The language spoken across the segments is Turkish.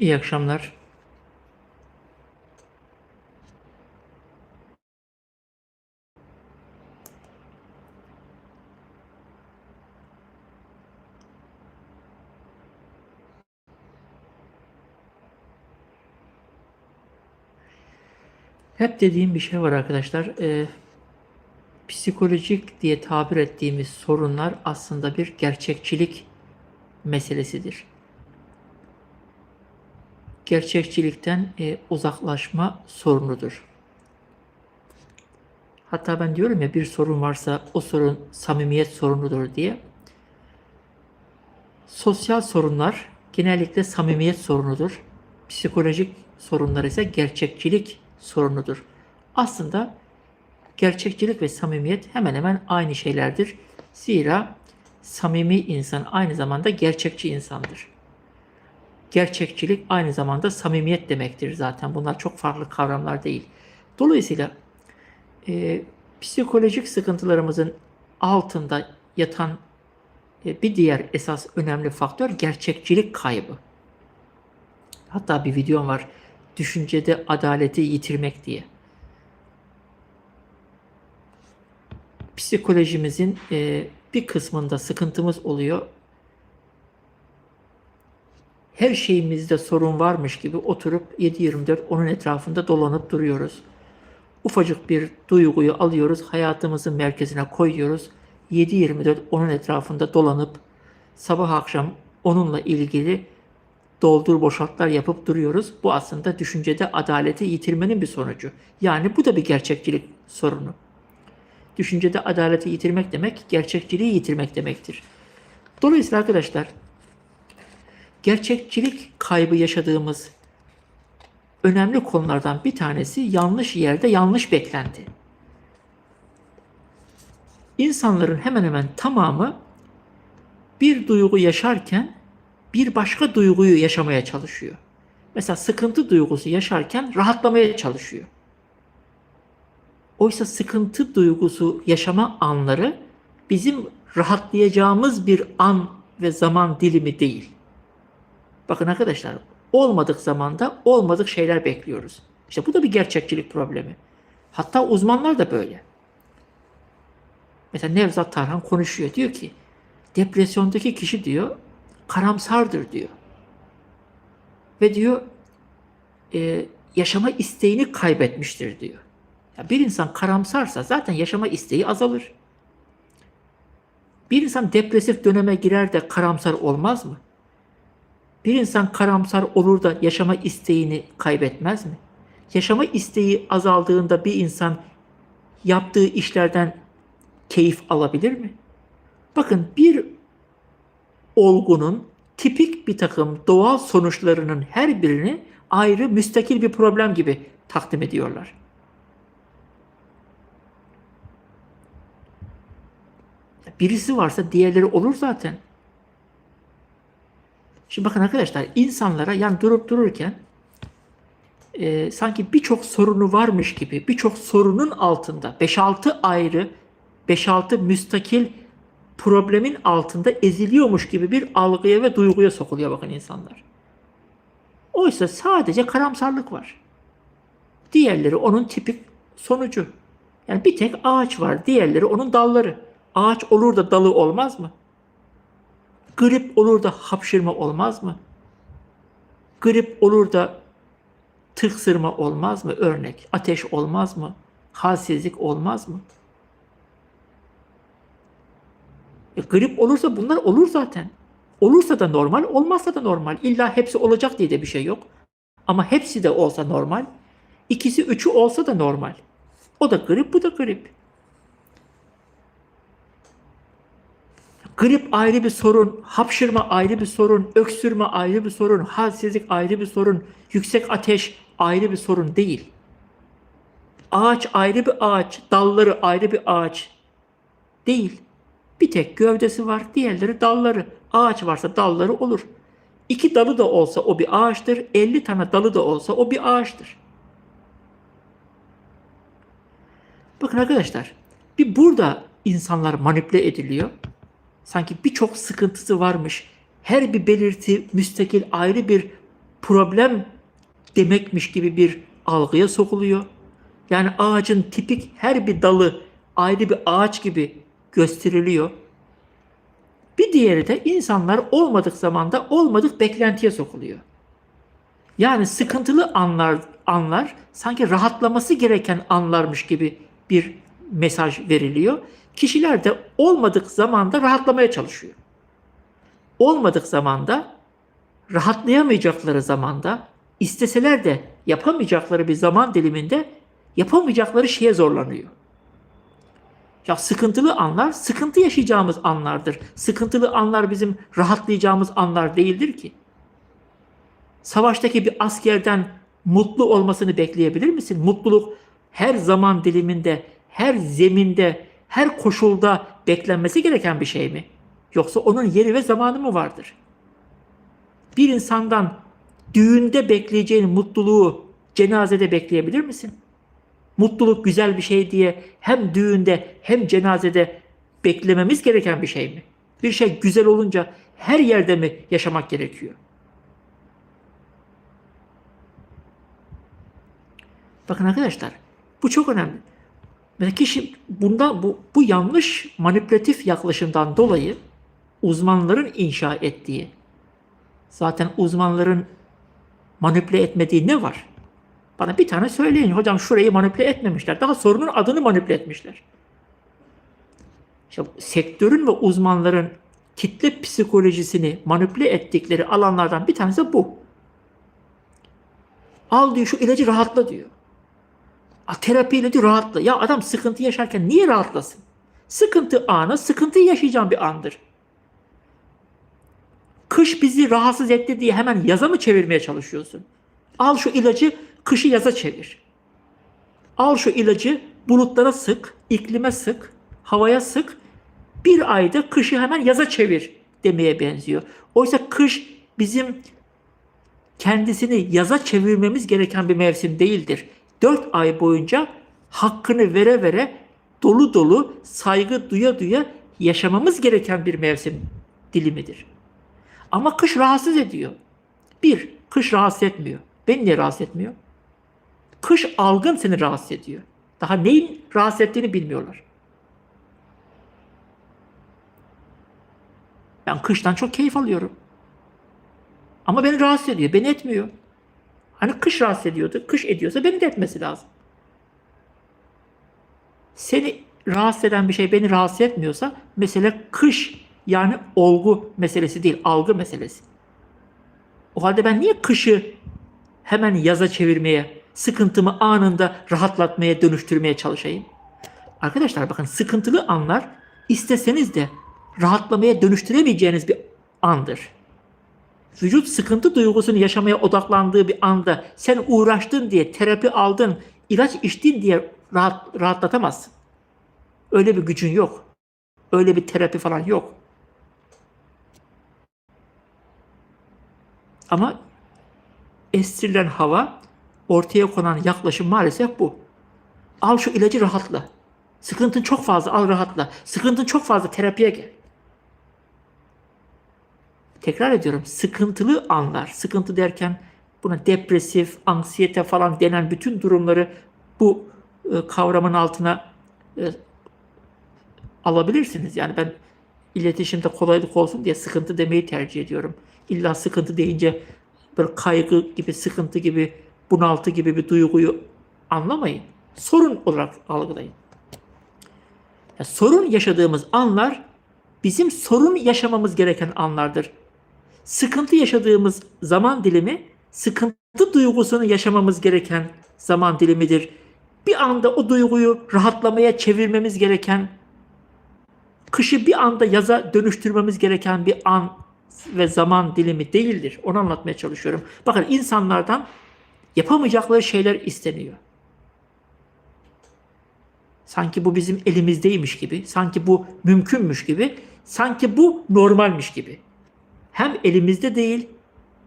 İyi akşamlar. Hep dediğim bir şey var arkadaşlar. Ee, psikolojik diye tabir ettiğimiz sorunlar aslında bir gerçekçilik meselesidir. Gerçekçilikten e, uzaklaşma sorunudur. Hatta ben diyorum ya bir sorun varsa o sorun samimiyet sorunudur diye. Sosyal sorunlar genellikle samimiyet sorunudur. Psikolojik sorunlar ise gerçekçilik sorunudur. Aslında gerçekçilik ve samimiyet hemen hemen aynı şeylerdir. Zira samimi insan aynı zamanda gerçekçi insandır. Gerçekçilik aynı zamanda samimiyet demektir zaten. Bunlar çok farklı kavramlar değil. Dolayısıyla e, psikolojik sıkıntılarımızın altında yatan e, bir diğer esas önemli faktör gerçekçilik kaybı. Hatta bir videom var. Düşüncede adaleti yitirmek diye. Psikolojimizin e, bir kısmında sıkıntımız oluyor. Her şeyimizde sorun varmış gibi oturup 7-24 onun etrafında dolanıp duruyoruz. Ufacık bir duyguyu alıyoruz, hayatımızın merkezine koyuyoruz. 7-24 onun etrafında dolanıp sabah akşam onunla ilgili doldur boşaltlar yapıp duruyoruz. Bu aslında düşüncede adaleti yitirmenin bir sonucu. Yani bu da bir gerçekçilik sorunu. Düşüncede adaleti yitirmek demek, gerçekçiliği yitirmek demektir. Dolayısıyla arkadaşlar, gerçekçilik kaybı yaşadığımız önemli konulardan bir tanesi yanlış yerde yanlış beklenti. İnsanların hemen hemen tamamı bir duygu yaşarken bir başka duyguyu yaşamaya çalışıyor. Mesela sıkıntı duygusu yaşarken rahatlamaya çalışıyor. Oysa sıkıntı duygusu yaşama anları bizim rahatlayacağımız bir an ve zaman dilimi değil. Bakın arkadaşlar, olmadık zamanda olmadık şeyler bekliyoruz. İşte bu da bir gerçekçilik problemi. Hatta uzmanlar da böyle. Mesela Nevzat Tarhan konuşuyor. Diyor ki depresyondaki kişi diyor karamsardır diyor. Ve diyor e, yaşama isteğini kaybetmiştir diyor. Ya bir insan karamsarsa zaten yaşama isteği azalır. Bir insan depresif döneme girer de karamsar olmaz mı? Bir insan karamsar olur da yaşama isteğini kaybetmez mi? Yaşama isteği azaldığında bir insan yaptığı işlerden keyif alabilir mi? Bakın bir olgunun tipik bir takım doğal sonuçlarının her birini ayrı müstakil bir problem gibi takdim ediyorlar. Birisi varsa diğerleri olur zaten. Şimdi bakın arkadaşlar insanlara yani durup dururken e, sanki birçok sorunu varmış gibi birçok sorunun altında 5-6 ayrı 5-6 müstakil problemin altında eziliyormuş gibi bir algıya ve duyguya sokuluyor bakın insanlar. Oysa sadece karamsarlık var. Diğerleri onun tipik sonucu. Yani bir tek ağaç var, diğerleri onun dalları. Ağaç olur da dalı olmaz mı? Grip olur da hapşırma olmaz mı? Grip olur da tıksırma olmaz mı? Örnek. Ateş olmaz mı? Halsizlik olmaz mı? E, grip olursa bunlar olur zaten. Olursa da normal, olmazsa da normal. İlla hepsi olacak diye de bir şey yok. Ama hepsi de olsa normal. İkisi üçü olsa da normal. O da grip, bu da grip. Grip ayrı bir sorun, hapşırma ayrı bir sorun, öksürme ayrı bir sorun, halsizlik ayrı bir sorun, yüksek ateş ayrı bir sorun değil. Ağaç ayrı bir ağaç, dalları ayrı bir ağaç değil. Bir tek gövdesi var, diğerleri dalları. Ağaç varsa dalları olur. İki dalı da olsa o bir ağaçtır, 50 tane dalı da olsa o bir ağaçtır. Bakın arkadaşlar, bir burada insanlar manipüle ediliyor. Sanki birçok sıkıntısı varmış. Her bir belirti müstakil ayrı bir problem demekmiş gibi bir algıya sokuluyor. Yani ağacın tipik her bir dalı ayrı bir ağaç gibi gösteriliyor. Bir diğeri de insanlar olmadık zamanda olmadık beklentiye sokuluyor. Yani sıkıntılı anlar anlar sanki rahatlaması gereken anlarmış gibi bir mesaj veriliyor. Kişiler de olmadık zamanda rahatlamaya çalışıyor. Olmadık zamanda rahatlayamayacakları zamanda isteseler de yapamayacakları bir zaman diliminde yapamayacakları şeye zorlanıyor. Ya sıkıntılı anlar sıkıntı yaşayacağımız anlardır. Sıkıntılı anlar bizim rahatlayacağımız anlar değildir ki. Savaştaki bir askerden mutlu olmasını bekleyebilir misin? Mutluluk her zaman diliminde, her zeminde, her koşulda beklenmesi gereken bir şey mi? Yoksa onun yeri ve zamanı mı vardır? Bir insandan düğünde bekleyeceğin mutluluğu cenazede bekleyebilir misin? Mutluluk güzel bir şey diye hem düğünde hem cenazede beklememiz gereken bir şey mi? Bir şey güzel olunca her yerde mi yaşamak gerekiyor? Bakın arkadaşlar bu çok önemli. Mesela kişi bundan bu, bu yanlış manipülatif yaklaşımdan dolayı uzmanların inşa ettiği zaten uzmanların manipüle etmediği ne var? Bana bir tane söyleyin. Hocam şurayı manipüle etmemişler. Daha sorunun adını manipüle etmişler. İşte sektörün ve uzmanların kitle psikolojisini manipüle ettikleri alanlardan bir tanesi bu. Al diyor şu ilacı rahatla diyor. A, terapiyle diyor rahatla. Ya adam sıkıntı yaşarken niye rahatlasın? Sıkıntı anı sıkıntıyı yaşayacağım bir andır. Kış bizi rahatsız etti diye hemen yaza mı çevirmeye çalışıyorsun? Al şu ilacı kışı yaza çevir. Al şu ilacı bulutlara sık, iklime sık, havaya sık. Bir ayda kışı hemen yaza çevir demeye benziyor. Oysa kış bizim kendisini yaza çevirmemiz gereken bir mevsim değildir. Dört ay boyunca hakkını vere vere dolu dolu saygı duya duya yaşamamız gereken bir mevsim dilimidir. Ama kış rahatsız ediyor. Bir, kış rahatsız etmiyor. Beni niye rahatsız etmiyor? Kış algın seni rahatsız ediyor. Daha neyin rahatsız ettiğini bilmiyorlar. Ben kıştan çok keyif alıyorum. Ama beni rahatsız ediyor. Beni etmiyor. Hani kış rahatsız ediyordu. Kış ediyorsa beni de etmesi lazım. Seni rahatsız eden bir şey beni rahatsız etmiyorsa mesele kış yani olgu meselesi değil, algı meselesi. O halde ben niye kışı hemen yaza çevirmeye, sıkıntımı anında rahatlatmaya, dönüştürmeye çalışayım? Arkadaşlar bakın sıkıntılı anlar isteseniz de rahatlamaya dönüştüremeyeceğiniz bir andır. Vücut sıkıntı duygusunu yaşamaya odaklandığı bir anda sen uğraştın diye terapi aldın, ilaç içtin diye rahat, rahatlatamazsın. Öyle bir gücün yok. Öyle bir terapi falan yok. Ama estirilen hava ortaya konan yaklaşım maalesef bu. Al şu ilacı rahatla. Sıkıntın çok fazla al rahatla. Sıkıntın çok fazla terapiye gel. Tekrar ediyorum sıkıntılı anlar. Sıkıntı derken buna depresif, anksiyete falan denen bütün durumları bu e, kavramın altına e, alabilirsiniz. Yani ben iletişimde kolaylık olsun diye sıkıntı demeyi tercih ediyorum. İlla sıkıntı deyince böyle kaygı gibi, sıkıntı gibi, bunaltı gibi bir duyguyu anlamayın. Sorun olarak algılayın. Ya sorun yaşadığımız anlar bizim sorun yaşamamız gereken anlardır. Sıkıntı yaşadığımız zaman dilimi sıkıntı duygusunu yaşamamız gereken zaman dilimidir. Bir anda o duyguyu rahatlamaya çevirmemiz gereken, kışı bir anda yaza dönüştürmemiz gereken bir an ve zaman dilimi değildir. Onu anlatmaya çalışıyorum. Bakın insanlardan yapamayacakları şeyler isteniyor. Sanki bu bizim elimizdeymiş gibi, sanki bu mümkünmüş gibi, sanki bu normalmiş gibi. Hem elimizde değil,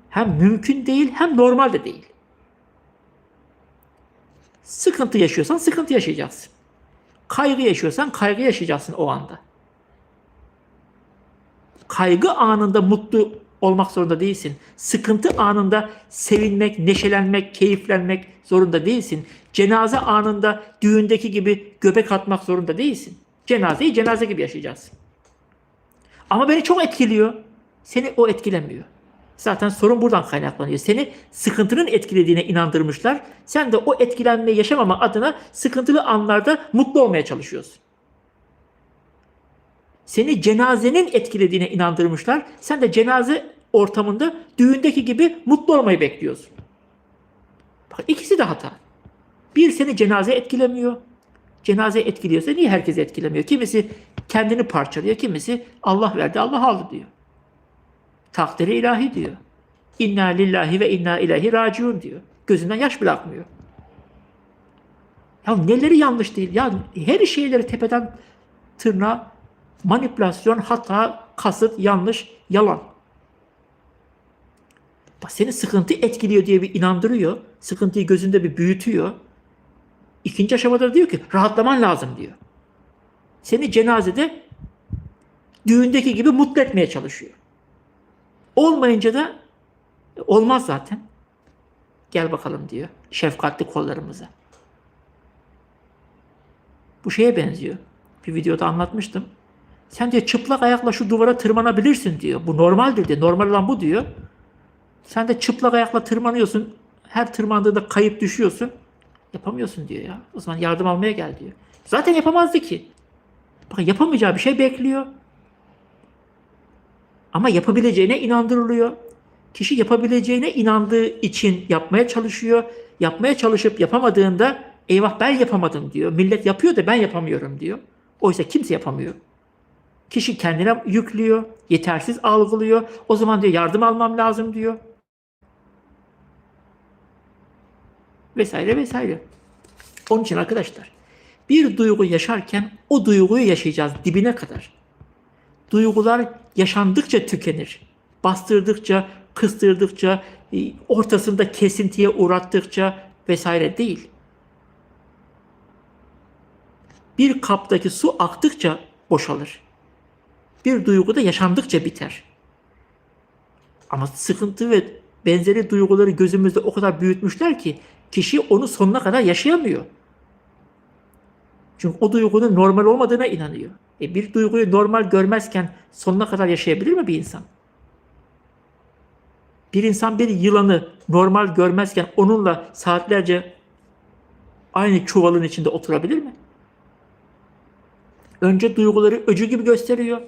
hem mümkün değil, hem normal de değil. Sıkıntı yaşıyorsan sıkıntı yaşayacaksın. Kaygı yaşıyorsan kaygı yaşayacaksın o anda. Kaygı anında mutlu olmak zorunda değilsin. Sıkıntı anında sevinmek, neşelenmek, keyiflenmek zorunda değilsin. Cenaze anında düğündeki gibi göbek atmak zorunda değilsin. Cenazeyi cenaze gibi yaşayacaksın. Ama beni çok etkiliyor. Seni o etkilemiyor. Zaten sorun buradan kaynaklanıyor. Seni sıkıntının etkilediğine inandırmışlar. Sen de o etkilenmeyi yaşamama adına sıkıntılı anlarda mutlu olmaya çalışıyorsun. Seni cenazenin etkilediğine inandırmışlar. Sen de cenaze ortamında düğündeki gibi mutlu olmayı bekliyorsun. Bak ikisi de hata. Bir seni cenaze etkilemiyor. Cenaze etkiliyorsa niye herkes etkilemiyor? Kimisi kendini parçalıyor, kimisi Allah verdi, Allah aldı diyor. Takdiri ilahi diyor. İnna lillahi ve inna ilahi raciun diyor. Gözünden yaş bile akmıyor. Ya neleri yanlış değil? Ya her şeyleri tepeden tırnağa manipülasyon, hata, kasıt, yanlış, yalan. Bak seni sıkıntı etkiliyor diye bir inandırıyor. Sıkıntıyı gözünde bir büyütüyor. İkinci aşamada diyor ki rahatlaman lazım diyor. Seni cenazede düğündeki gibi mutlu etmeye çalışıyor. Olmayınca da olmaz zaten. Gel bakalım diyor şefkatli kollarımıza. Bu şeye benziyor. Bir videoda anlatmıştım. Sen diyor çıplak ayakla şu duvara tırmanabilirsin diyor. Bu normaldir diyor. Normal olan bu diyor. Sen de çıplak ayakla tırmanıyorsun. Her tırmandığında kayıp düşüyorsun. Yapamıyorsun diyor ya. O zaman yardım almaya gel diyor. Zaten yapamazdı ki. Bakın yapamayacağı bir şey bekliyor. Ama yapabileceğine inandırılıyor. Kişi yapabileceğine inandığı için yapmaya çalışıyor. Yapmaya çalışıp yapamadığında eyvah ben yapamadım diyor. Millet yapıyor da ben yapamıyorum diyor. Oysa kimse yapamıyor. Kişi kendine yüklüyor, yetersiz algılıyor. O zaman diyor yardım almam lazım diyor. Vesaire vesaire. Onun için arkadaşlar bir duygu yaşarken o duyguyu yaşayacağız dibine kadar. Duygular yaşandıkça tükenir. Bastırdıkça, kıstırdıkça, e, ortasında kesintiye uğrattıkça vesaire değil. Bir kaptaki su aktıkça boşalır. Bir duygu da yaşandıkça biter. Ama sıkıntı ve benzeri duyguları gözümüzde o kadar büyütmüşler ki kişi onu sonuna kadar yaşayamıyor. Çünkü o duygunun normal olmadığına inanıyor. E bir duyguyu normal görmezken sonuna kadar yaşayabilir mi bir insan? Bir insan bir yılanı normal görmezken onunla saatlerce aynı çuvalın içinde oturabilir mi? Önce duyguları öcü gibi gösteriyor.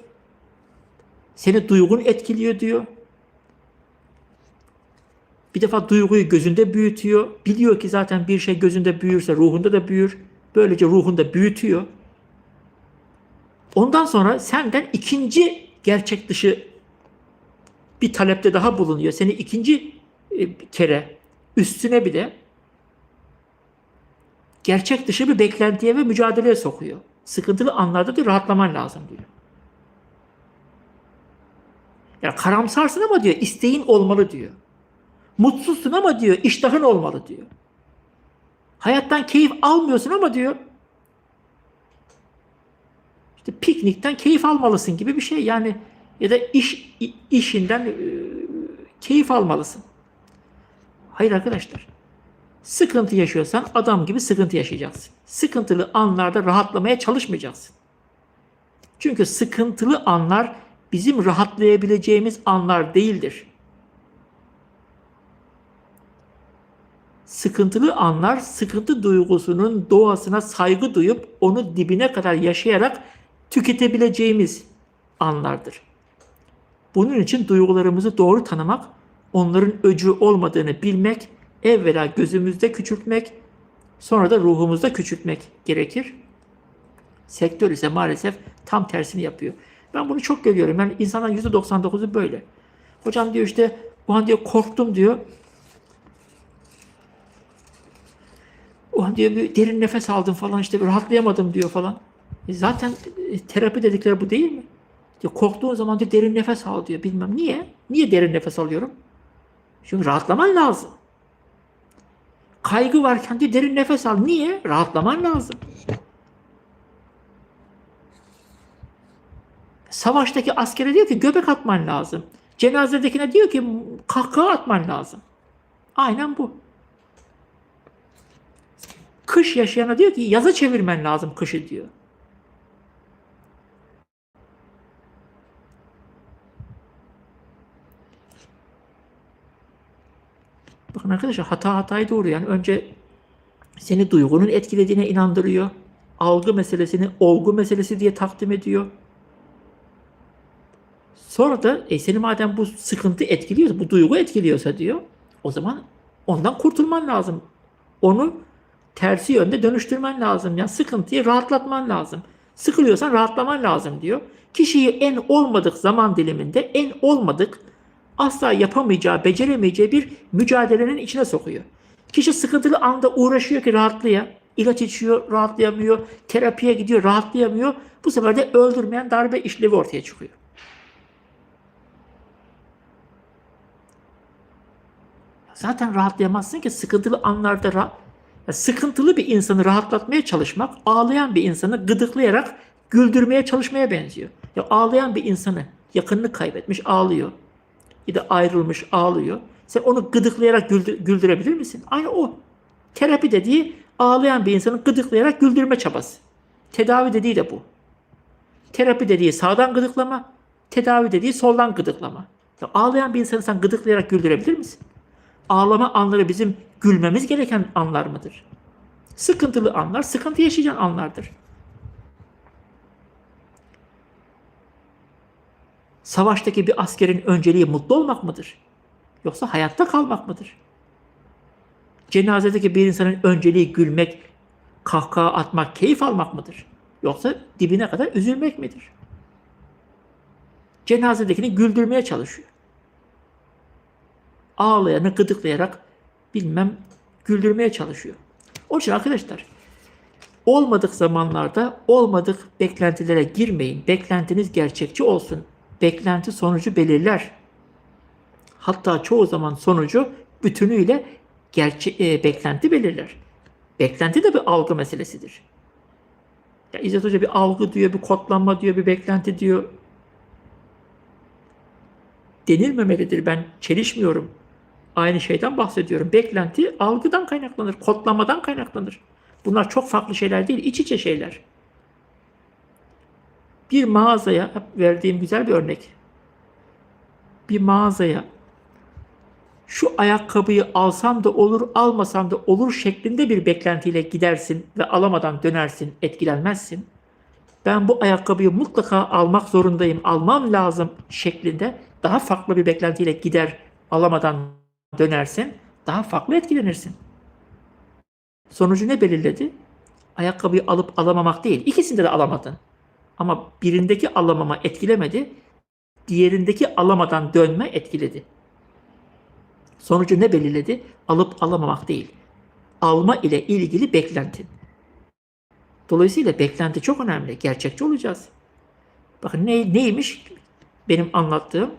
Seni duygun etkiliyor diyor. Bir defa duyguyu gözünde büyütüyor. Biliyor ki zaten bir şey gözünde büyürse ruhunda da büyür. Böylece ruhunda büyütüyor. Ondan sonra senden ikinci gerçek dışı bir talepte daha bulunuyor. Seni ikinci e, kere üstüne bir de gerçek dışı bir beklentiye ve mücadeleye sokuyor. Sıkıntılı anlarda diyor rahatlaman lazım diyor. Yani karamsarsın ama diyor isteğin olmalı diyor. Mutsuzsun ama diyor iştahın olmalı diyor. Hayattan keyif almıyorsun ama diyor işte piknikten keyif almalısın gibi bir şey. Yani ya da iş işinden e, keyif almalısın. Hayır arkadaşlar. Sıkıntı yaşıyorsan adam gibi sıkıntı yaşayacaksın. Sıkıntılı anlarda rahatlamaya çalışmayacaksın. Çünkü sıkıntılı anlar bizim rahatlayabileceğimiz anlar değildir. Sıkıntılı anlar sıkıntı duygusunun doğasına saygı duyup onu dibine kadar yaşayarak tüketebileceğimiz anlardır. Bunun için duygularımızı doğru tanımak, onların öcü olmadığını bilmek, evvela gözümüzde küçültmek, sonra da ruhumuzda küçültmek gerekir. Sektör ise maalesef tam tersini yapıyor. Ben bunu çok görüyorum. Yani insanların %99'u böyle. Hocam diyor işte o an diyor korktum diyor. O an diyor bir derin nefes aldım falan işte rahatlayamadım diyor falan. E zaten e, terapi dedikleri bu değil mi? Korktuğun zaman diyor derin nefes al diyor. Bilmem niye? Niye derin nefes alıyorum? Çünkü rahatlaman lazım. Kaygı varken diyor derin nefes al. Niye? Rahatlaman lazım. Savaştaki askere diyor ki göbek atman lazım. Cenazedekine diyor ki kahkaha atman lazım. Aynen bu. Kış yaşayana diyor ki yaza çevirmen lazım kışı diyor. Bakın arkadaşlar hata hatayı doğuruyor. Yani önce seni duygunun etkilediğine inandırıyor. Algı meselesini olgu meselesi diye takdim ediyor. Sonra da e seni madem bu sıkıntı etkiliyorsa, bu duygu etkiliyorsa diyor, o zaman ondan kurtulman lazım. Onu tersi yönde dönüştürmen lazım. Yani sıkıntıyı rahatlatman lazım. Sıkılıyorsan rahatlaman lazım diyor. Kişiyi en olmadık zaman diliminde, en olmadık asla yapamayacağı, beceremeyeceği bir mücadelenin içine sokuyor. Kişi sıkıntılı anda uğraşıyor ki rahatlaya. İlaç içiyor, rahatlayamıyor. Terapiye gidiyor, rahatlayamıyor. Bu sefer de öldürmeyen darbe işlevi ortaya çıkıyor. Zaten rahatlayamazsın ki sıkıntılı anlarda ra- sıkıntılı bir insanı rahatlatmaya çalışmak ağlayan bir insanı gıdıklayarak güldürmeye çalışmaya benziyor. Ya ağlayan bir insanı yakınını kaybetmiş ağlıyor. Ya da ayrılmış ağlıyor. Sen onu gıdıklayarak güldür- güldürebilir misin? Aynı o. Terapi dediği ağlayan bir insanı gıdıklayarak güldürme çabası. Tedavi dediği de bu. Terapi dediği sağdan gıdıklama, tedavi dediği soldan gıdıklama. Ya ağlayan bir insanı sen gıdıklayarak güldürebilir misin? Ağlama anları bizim gülmemiz gereken anlar mıdır? Sıkıntılı anlar, sıkıntı yaşayacağın anlardır. Savaştaki bir askerin önceliği mutlu olmak mıdır? Yoksa hayatta kalmak mıdır? Cenazedeki bir insanın önceliği gülmek, kahkaha atmak, keyif almak mıdır? Yoksa dibine kadar üzülmek midir? Cenazedekini güldürmeye çalışıyor. Ağlayanı gıdıklayarak bilmem güldürmeye çalışıyor. Onun için arkadaşlar olmadık zamanlarda olmadık beklentilere girmeyin. Beklentiniz gerçekçi olsun. Beklenti sonucu belirler. Hatta çoğu zaman sonucu bütünüyle gerçek e, beklenti belirler. Beklenti de bir algı meselesidir. Ya İzzet Hoca bir algı diyor, bir kodlanma diyor, bir beklenti diyor. Denilmemelidir. Ben çelişmiyorum. Aynı şeyden bahsediyorum. Beklenti algıdan kaynaklanır, kodlamadan kaynaklanır. Bunlar çok farklı şeyler değil, iç içe şeyler. Bir mağazaya, verdiğim güzel bir örnek. Bir mağazaya şu ayakkabıyı alsam da olur, almasam da olur şeklinde bir beklentiyle gidersin ve alamadan dönersin, etkilenmezsin. Ben bu ayakkabıyı mutlaka almak zorundayım, almam lazım şeklinde daha farklı bir beklentiyle gider, alamadan dönersin, daha farklı etkilenirsin. Sonucu ne belirledi? Ayakkabıyı alıp alamamak değil. İkisinde de alamadın. Ama birindeki alamama etkilemedi, diğerindeki alamadan dönme etkiledi. Sonucu ne belirledi? Alıp alamamak değil. Alma ile ilgili beklentin. Dolayısıyla beklenti çok önemli. Gerçekçi olacağız. Bakın ne, neymiş benim anlattığım?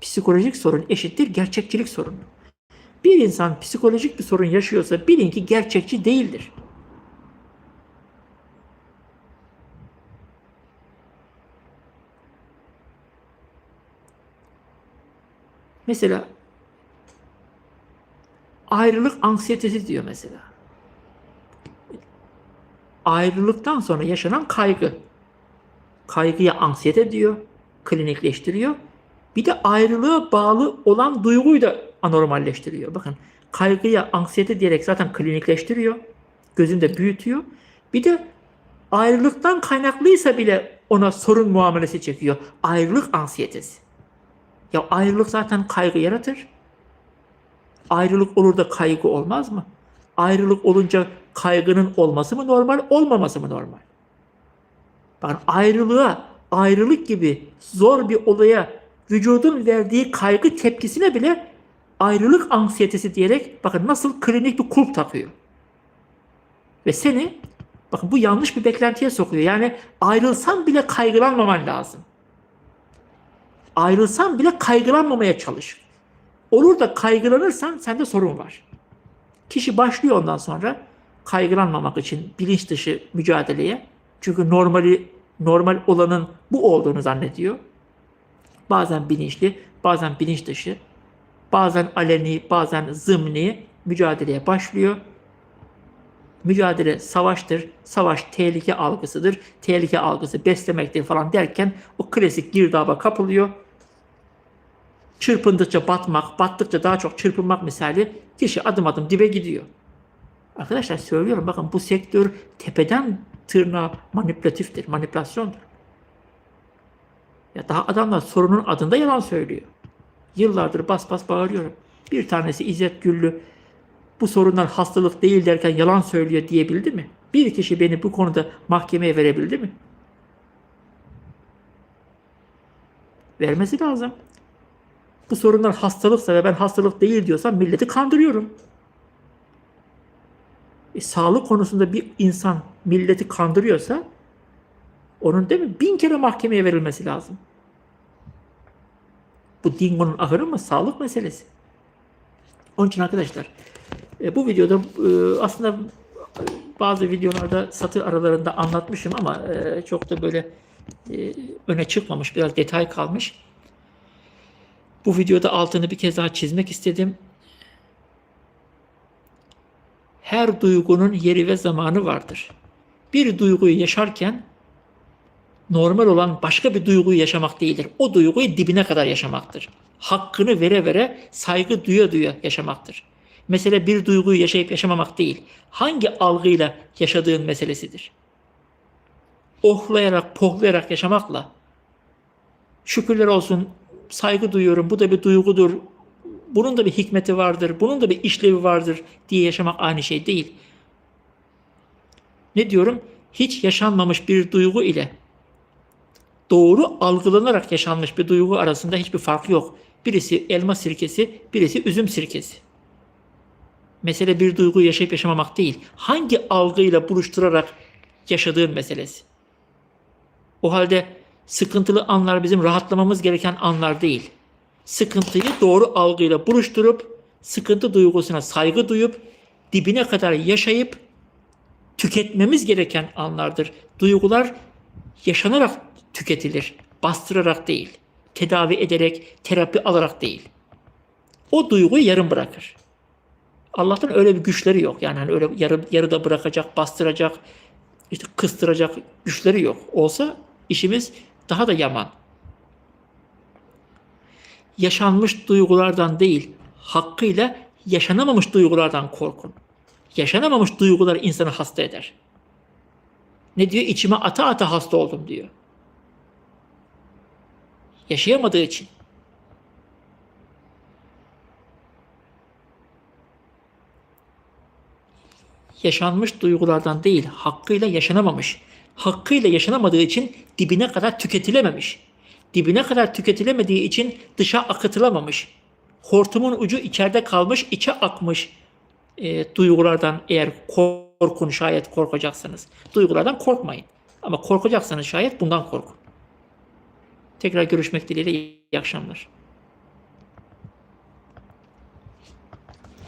Psikolojik sorun eşittir gerçekçilik sorunu. Bir insan psikolojik bir sorun yaşıyorsa bilin ki gerçekçi değildir. Mesela ayrılık anksiyetesi diyor mesela. Ayrılıktan sonra yaşanan kaygı. Kaygıya anksiyete diyor, klinikleştiriyor. Bir de ayrılığa bağlı olan duyguyu da anormalleştiriyor. Bakın kaygıya anksiyete diyerek zaten klinikleştiriyor. Gözünde büyütüyor. Bir de ayrılıktan kaynaklıysa bile ona sorun muamelesi çekiyor. Ayrılık ansiyetesi. Ya ayrılık zaten kaygı yaratır. Ayrılık olur da kaygı olmaz mı? Ayrılık olunca kaygının olması mı normal, olmaması mı normal? Bakın ayrılığa, ayrılık gibi zor bir olaya vücudun verdiği kaygı tepkisine bile ayrılık anksiyetesi diyerek bakın nasıl klinik bir kulp takıyor. Ve seni bakın bu yanlış bir beklentiye sokuyor. Yani ayrılsan bile kaygılanmaman lazım. Ayrılsan bile kaygılanmamaya çalış. Olur da kaygılanırsan sende sorun var. Kişi başlıyor ondan sonra kaygılanmamak için bilinç dışı mücadeleye. Çünkü normali normal olanın bu olduğunu zannediyor. Bazen bilinçli, bazen bilinç dışı, bazen aleni, bazen zımni mücadeleye başlıyor. Mücadele savaştır, savaş tehlike algısıdır, tehlike algısı beslemektir falan derken o klasik girdaba kapılıyor. Çırpındıkça batmak, battıkça daha çok çırpınmak misali kişi adım adım dibe gidiyor. Arkadaşlar söylüyorum bakın bu sektör tepeden tırnağa manipülatiftir, manipülasyondur. Ya daha adamlar sorunun adında yalan söylüyor. Yıllardır bas bas bağırıyorum. Bir tanesi İzzet Güllü bu sorunlar hastalık değil derken yalan söylüyor diyebildi mi? Bir kişi beni bu konuda mahkemeye verebildi mi? Vermesi lazım. Bu sorunlar hastalıksa ve ben hastalık değil diyorsam milleti kandırıyorum. E, sağlık konusunda bir insan milleti kandırıyorsa onun değil mi bin kere mahkemeye verilmesi lazım. Bu dingonun ahırı mı? Sağlık meselesi. Onun için arkadaşlar e, bu videoda e, aslında bazı videolarda satır aralarında anlatmışım ama e, çok da böyle e, öne çıkmamış. Biraz detay kalmış. Bu videoda altını bir kez daha çizmek istedim. Her duygunun yeri ve zamanı vardır. Bir duyguyu yaşarken normal olan başka bir duyguyu yaşamak değildir. O duyguyu dibine kadar yaşamaktır. Hakkını vere vere, saygı duya duya yaşamaktır. Mesele bir duyguyu yaşayıp yaşamamak değil. Hangi algıyla yaşadığın meselesidir. Ohlayarak, pohlayarak yaşamakla şükürler olsun, saygı duyuyorum, bu da bir duygudur, bunun da bir hikmeti vardır, bunun da bir işlevi vardır diye yaşamak aynı şey değil. Ne diyorum? Hiç yaşanmamış bir duygu ile doğru algılanarak yaşanmış bir duygu arasında hiçbir fark yok. Birisi elma sirkesi, birisi üzüm sirkesi. Mesele bir duyguyu yaşayıp yaşamamak değil. Hangi algıyla buluşturarak yaşadığın meselesi. O halde sıkıntılı anlar bizim rahatlamamız gereken anlar değil. Sıkıntıyı doğru algıyla buluşturup sıkıntı duygusuna saygı duyup dibine kadar yaşayıp tüketmemiz gereken anlardır. Duygular yaşanarak tüketilir, bastırarak değil, tedavi ederek, terapi alarak değil. O duyguyu yarım bırakır. Allah'tan öyle bir güçleri yok. Yani hani öyle yarı, yarıda bırakacak, bastıracak, işte kıstıracak güçleri yok. Olsa işimiz daha da yaman. Yaşanmış duygulardan değil, hakkıyla yaşanamamış duygulardan korkun. Yaşanamamış duygular insanı hasta eder. Ne diyor? İçime ata ata hasta oldum diyor. Yaşayamadığı için. Yaşanmış duygulardan değil, hakkıyla yaşanamamış. Hakkıyla yaşanamadığı için dibine kadar tüketilememiş. Dibine kadar tüketilemediği için dışa akıtılamamış. Hortumun ucu içeride kalmış, içe akmış e, duygulardan eğer korkun şayet korkacaksınız. Duygulardan korkmayın. Ama korkacaksanız şayet bundan korkun. Tekrar görüşmek dileğiyle iyi akşamlar.